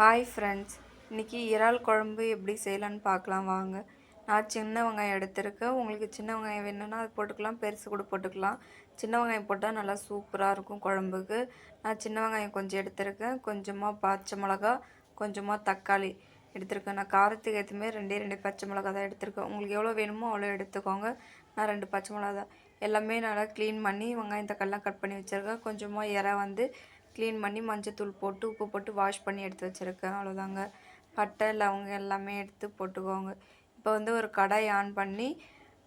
Hi friends இன்றைக்கி இறால் குழம்பு எப்படி செய்யலான்னு பார்க்கலாம் வாங்க. நான் சின்ன வெங்காயம் எடுத்திருக்கேன் உங்களுக்கு சின்ன வெங்காயம் வேணும்னா அது போட்டுக்கலாம் பெருசு கூட போட்டுக்கலாம். சின்ன வெங்காயம் போட்டால் நல்லா சூப்பராக இருக்கும் குழம்புக்கு. நான் சின்ன வெங்காயம் கொஞ்சம் எடுத்திருக்கேன். கொஞ்சமாக பச்சை மிளகா கொஞ்சமாக தக்காளி எடுத்திருக்கேன். நான் காரத்துக்கு ஏற்றுமே ரெண்டே ரெண்டு பச்சை மிளகா தான் எடுத்திருக்கேன். உங்களுக்கு எவ்வளோ வேணுமோ அவ்வளோ எடுத்துக்கோங்க. நான் ரெண்டு பச்சை மிளகா தான். எல்லாமே நல்லா க்ளீன் பண்ணி வெங்காயம் தக்காளிலாம் கட் பண்ணி வச்சுருக்கேன். கொஞ்சமாக இறை வந்து க்ளீன் பண்ணி மஞ்சத்தூள் போட்டு உப்பு போட்டு வாஷ் பண்ணி எடுத்து வச்சுருக்கேன். அவ்வளோதாங்க பட்டை லவங்க எல்லாமே எடுத்து போட்டுக்கோங்க. இப்போ வந்து ஒரு கடாய் ஆன் பண்ணி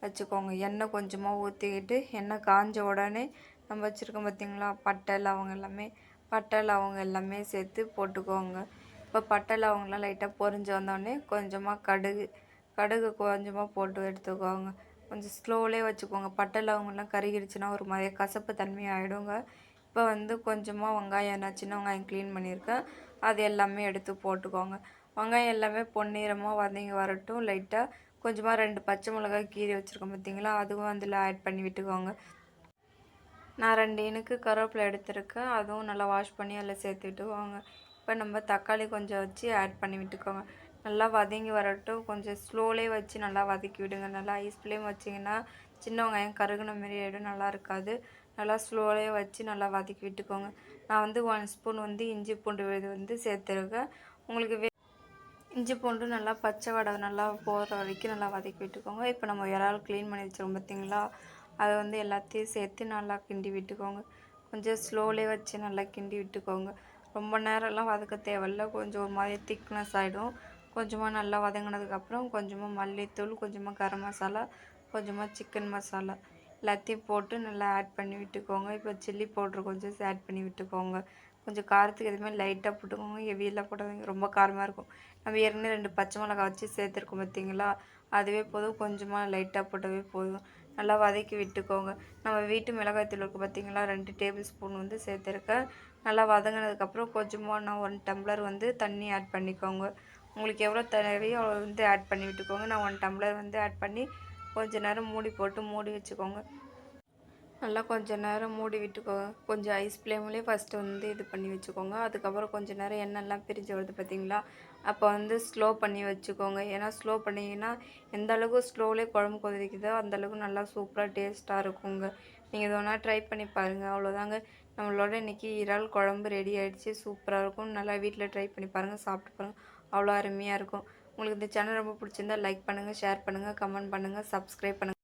வச்சுக்கோங்க. எண்ணெய் கொஞ்சமாக ஊற்றிக்கிட்டு எண்ணெய் காஞ்ச உடனே நம்ம வச்சுருக்கோம் பார்த்திங்களா பட்டை லவங்க எல்லாமே. பட்டை லவங்க எல்லாமே சேர்த்து போட்டுக்கோங்க. இப்போ பட்டை லவங்கெலாம் லைட்டாக பொறிஞ்சு வந்தோடனே கொஞ்சமாக கடுகு கடுகு கொஞ்சமாக போட்டு எடுத்துக்கோங்க. கொஞ்சம் ஸ்லோவிலே வச்சுக்கோங்க. பட்டை லவங்கெல்லாம் கருகிடுச்சுன்னா ஒரு மாதிரி கசப்பு தன்மை ஆகிடுங்க இப்போ வந்து கொஞ்சமாக வெங்காயம் நான் சின்ன வெங்காயம் க்ளீன் பண்ணியிருக்கேன். அது எல்லாமே எடுத்து போட்டுக்கோங்க. வெங்காயம் எல்லாமே பொன்னிறமாக வதங்கி வரட்டும். லைட்டாக கொஞ்சமாக ரெண்டு பச்சை மிளகாய் கீரி வச்சுருக்கோம் பார்த்தீங்களா அதுவும் அதில் ஆட் பண்ணி விட்டுக்கோங்க. நான் ரெண்டு இனுக்கு கருவேப்பிலை எடுத்துருக்கேன். அதுவும் நல்லா வாஷ் பண்ணி அதில் சேர்த்து விட்டுக்கோங்க. இப்போ நம்ம தக்காளி கொஞ்சம் வச்சு ஆட் பண்ணி விட்டுக்கோங்க. நல்லா வதங்கி வரட்டும். கொஞ்சம் ஸ்லோலே வச்சு நல்லா வதக்கி விடுங்க. நல்லா ஐஸ் ஃப்ளேம் வச்சிங்கன்னா சின்ன வெங்காயம் கருகுன மாரி ஆகிடும் நல்லா இருக்காது. நல்லா ஸ்லோவிலே வச்சு நல்லா வதக்கி விட்டுக்கோங்க. நான் வந்து ஒன் ஸ்பூன் வந்து இஞ்சி பூண்டு இது வந்து சேர்த்துருக்கேன் உங்களுக்கு வே இஞ்சி பூண்டு நல்லா பச்சை வடை நல்லா போகிற வரைக்கும் நல்லா வதக்கி விட்டுக்கோங்க. இப்போ நம்ம இறால் க்ளீன் பண்ணி வச்சுருக்கோம் பார்த்திங்களா அதை வந்து எல்லாத்தையும் சேர்த்து நல்லா கிண்டி விட்டுக்கோங்க. கொஞ்சம் ஸ்லோலே வச்சு நல்லா கிண்டி விட்டுக்கோங்க. ரொம்ப நேரம்லாம் வதக்க தேவையில்ல. கொஞ்சம் ஒரு மாதிரி திக்னஸ் ஆகிடும் கொஞ்சமாக நல்லா வதங்கினதுக்கப்புறம் கொஞ்சமாக மல்லித்தூள் கொஞ்சமாக கரம் மசாலா கொஞ்சமாக சிக்கன் மசாலா. எல்லாத்தையும் போட்டு நல்லா ஆட் பண்ணி விட்டுக்கோங்க. இப்போ சில்லி பவுட்ரு கொஞ்சம் ஆட் பண்ணி விட்டுக்கோங்க. கொஞ்சம் காரத்துக்கு எதுவுமே லைட்டாக போட்டுக்கோங்க. ஹெவியெல்லாம் போட்டாதீங்க ரொம்ப காரமாக இருக்கும். நம்ம ஏற்கனவே ரெண்டு பச்சை மிளகா வச்சு சேர்த்துருக்கோம் பார்த்தீங்களா? அதுவே போதும். கொஞ்சமாக லைட்டாக போட்டவே போதும். நல்லா வதக்கி விட்டுக்கோங்க. நம்ம வீட்டு மிளகாய் தூள் இருக்குது பார்த்தீங்களா? ரெண்டு டேபிள் ஸ்பூன் வந்து சேர்த்துருக்கேன். நல்லா வதங்கினதுக்கப்புறம் கொஞ்சமாக நான் ஒன் டம்ளர் வந்து தண்ணி ஆட் பண்ணிக்கோங்க. உங்களுக்கு எவ்வளோ தேவையோ அவ்வளோ வந்து ஆட் பண்ணி விட்டுக்கோங்க. நான் ஒன் டம்ளர் வந்து ஆட் பண்ணி கொஞ்ச நேரம் மூடி போட்டு மூடி வச்சுக்கோங்க. நல்லா கொஞ்சம் நேரம் மூடி விட்டுக்கோங்க கொஞ்சம் ஐஸ் ஃப்ளேம்லேயே ஃபஸ்ட்டு வந்து இது பண்ணி வச்சுக்கோங்க. அதுக்கப்புறம் கொஞ்சம் நேரம் எண்ணெய்லாம் பிரிஞ்சு வருது பார்த்தீங்களா? அப்போ வந்து ஸ்லோ பண்ணி வச்சுக்கோங்க. ஏன்னா ஸ்லோ பண்ணிங்கன்னா எந்த அளவுக்கு ஸ்லோவிலே குழம்பு கொதிக்குதோ அந்தளவுக்கு நல்லா சூப்பராக டேஸ்ட்டாக இருக்குங்க. நீங்கள் இது ஒன்றா ட்ரை பண்ணி பாருங்கள் அவ்வளோதாங்க. நம்மளோட இன்றைக்கி இறால் குழம்பு ரெடி ஆகிடுச்சு சூப்பராக இருக்கும். நல்லா வீட்டில் ட்ரை பண்ணி பாருங்கள் சாப்பிட்டு பாருங்கள் அவ்வளோ அருமையாக இருக்கும். உங்களுக்கு இந்த சேனல் ரொம்ப பிடிச்சிருந்தா லைக் பண்ணுங்கள் ஷேர் பண்ணுங்கள் கமெண்ட் பண்ணுங்கள் சப்ஸ்கிரைப் பண்ணுங்கள்